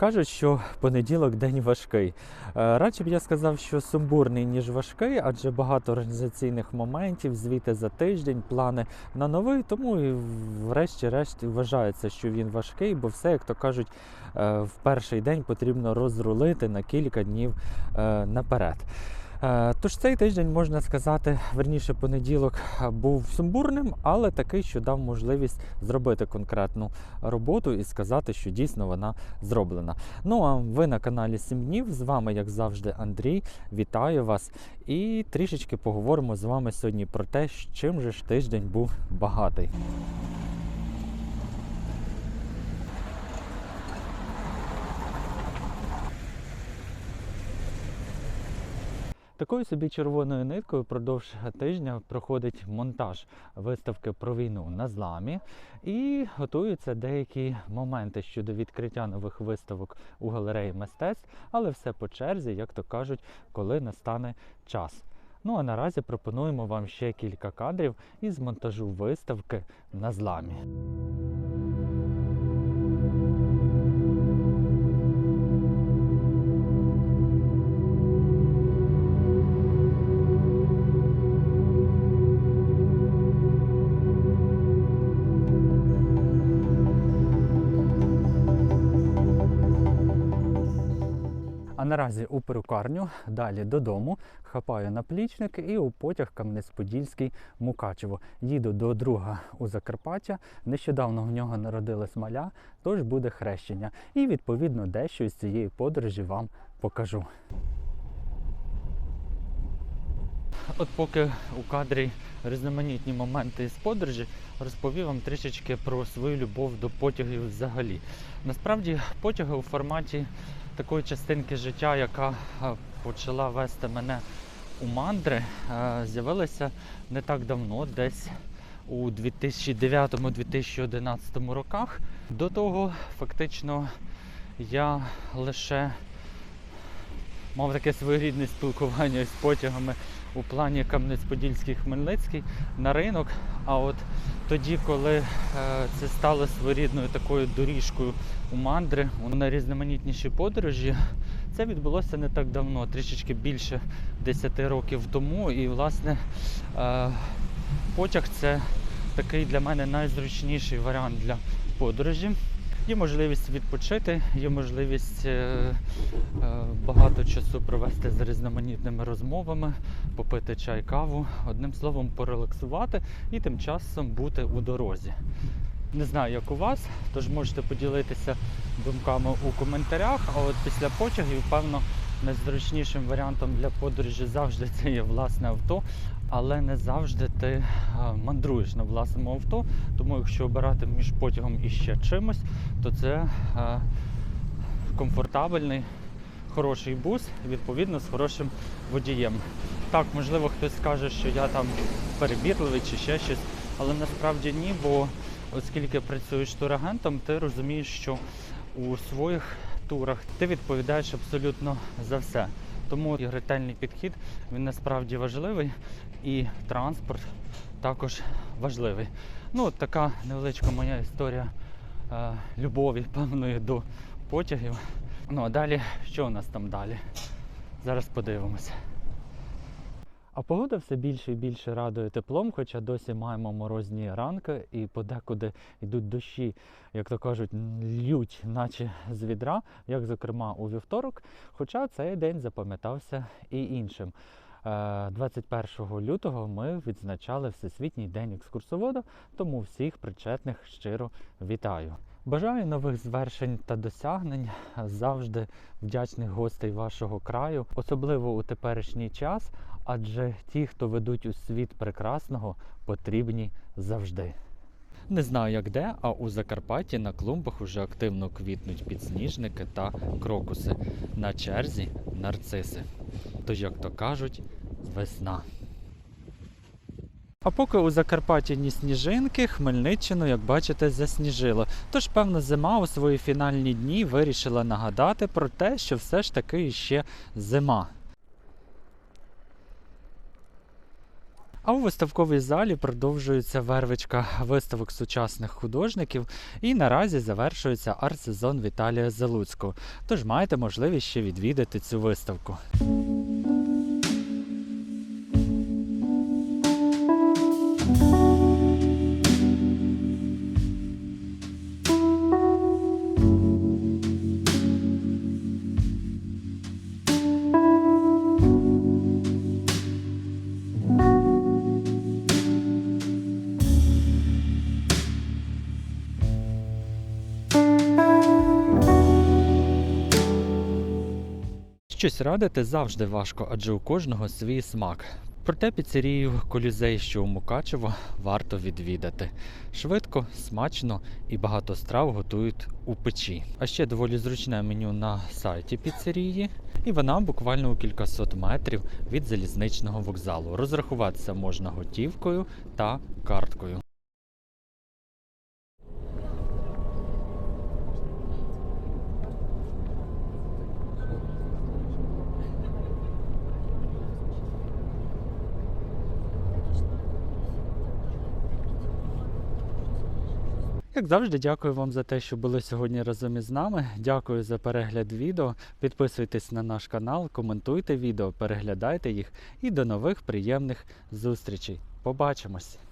Кажуть, що понеділок день важкий. Е, Радше б я сказав, що сумбурний, ніж важкий, адже багато організаційних моментів, звіти за тиждень, плани на новий. Тому і врешті-решт вважається, що він важкий, бо все, як то кажуть, е, в перший день потрібно розрулити на кілька днів е, наперед. Е, Тож цей тиждень можна сказати, верніше понеділок е, був сумбурним, але такий, що дав можливість зробити конкретну роботу і сказати, що дійсно вона зроблена. Ну а ви на каналі Сім днів. З вами, як завжди, Андрій. Вітаю вас і трішечки поговоримо з вами сьогодні про те, чим же ж тиждень був багатий. Такою собі червоною ниткою впродовж тижня проходить монтаж виставки про війну на зламі і готуються деякі моменти щодо відкриття нових виставок у галереї мистецтв, але все по черзі, як то кажуть, коли настане час. Ну а наразі пропонуємо вам ще кілька кадрів із монтажу виставки на зламі. А наразі у перукарню, далі додому, хапаю наплічник і у потяг Кам'янець-Подільський Мукачево. Їду до друга у Закарпаття. Нещодавно в нього народилась маля, тож буде хрещення. І відповідно дещо із цієї подорожі вам покажу. От поки у кадрі різноманітні моменти із подорожі, розповів вам трішечки про свою любов до потягів взагалі. Насправді потяги у форматі такої частинки життя, яка е, почала вести мене у мандри, е, з'явилася не так давно, десь у 2009-2011 роках. До того фактично я лише мав таке своєрідне спілкування з потягами у плані Кам'янець-Подільський Хмельницький на ринок. А от тоді, коли е, це стало своєрідною такою доріжкою у мандри, у найрізноманітніші подорожі, це відбулося не так давно, трішечки більше 10 років тому. І, власне, е, потяг це такий для мене найзручніший варіант для подорожі. Є можливість відпочити, є можливість е, е, багато часу провести з різноманітними розмовами, попити чай, каву, одним словом, порелаксувати і тим часом бути у дорозі. Не знаю, як у вас, тож можете поділитися думками у коментарях. А от після потягів, певно, найзручнішим варіантом для подорожі завжди це є власне авто, але не завжди ти е, мандруєш на власному авто. Тому якщо обирати між потягом і ще чимось, то це е, комфортабельний, хороший бус, відповідно з хорошим водієм. Так, можливо, хтось скаже, що я там перебірливий чи ще щось, але насправді ні, бо оскільки працюєш турагентом, ти розумієш, що у своїх турах ти відповідаєш абсолютно за все. Тому і ретельний підхід він насправді важливий, і транспорт також важливий. Ну, така невеличка моя історія е, любові певної до потягів. Ну а далі, що у нас там далі? Зараз подивимося. А погода все більше і більше радує теплом, хоча досі маємо морозні ранки і подекуди йдуть дощі, як то кажуть, лють, наче з відра, як зокрема у вівторок. Хоча цей день запам'ятався і іншим. Е, 21 лютого ми відзначали Всесвітній день екскурсовода, тому всіх причетних щиро вітаю. Бажаю нових звершень та досягнень, завжди вдячних гостей вашого краю, особливо у теперішній час, адже ті, хто ведуть у світ прекрасного, потрібні завжди. Не знаю як де, а у Закарпатті на клумбах уже активно квітнуть підсніжники та крокуси. На черзі нарциси. Тож, як то кажуть, весна. А поки у Закарпатті ні сніжинки, Хмельниччину, як бачите, засніжило. Тож, певно, зима у свої фінальні дні вирішила нагадати про те, що все ж таки ще зима. А у виставковій залі продовжується вервичка виставок сучасних художників, і наразі завершується арт-сезон Віталія Залуцького. Тож маєте можливість ще відвідати цю виставку. Щось радити завжди важко, адже у кожного свій смак. Проте піцерію Колізей, що у Мукачево, варто відвідати. Швидко, смачно і багато страв готують у печі. А ще доволі зручне меню на сайті піцерії, і вона буквально у кількасот метрів від залізничного вокзалу. Розрахуватися можна готівкою та карткою. Як завжди, дякую вам за те, що були сьогодні разом із нами. Дякую за перегляд відео. Підписуйтесь на наш канал, коментуйте відео, переглядайте їх і до нових приємних зустрічей. Побачимось!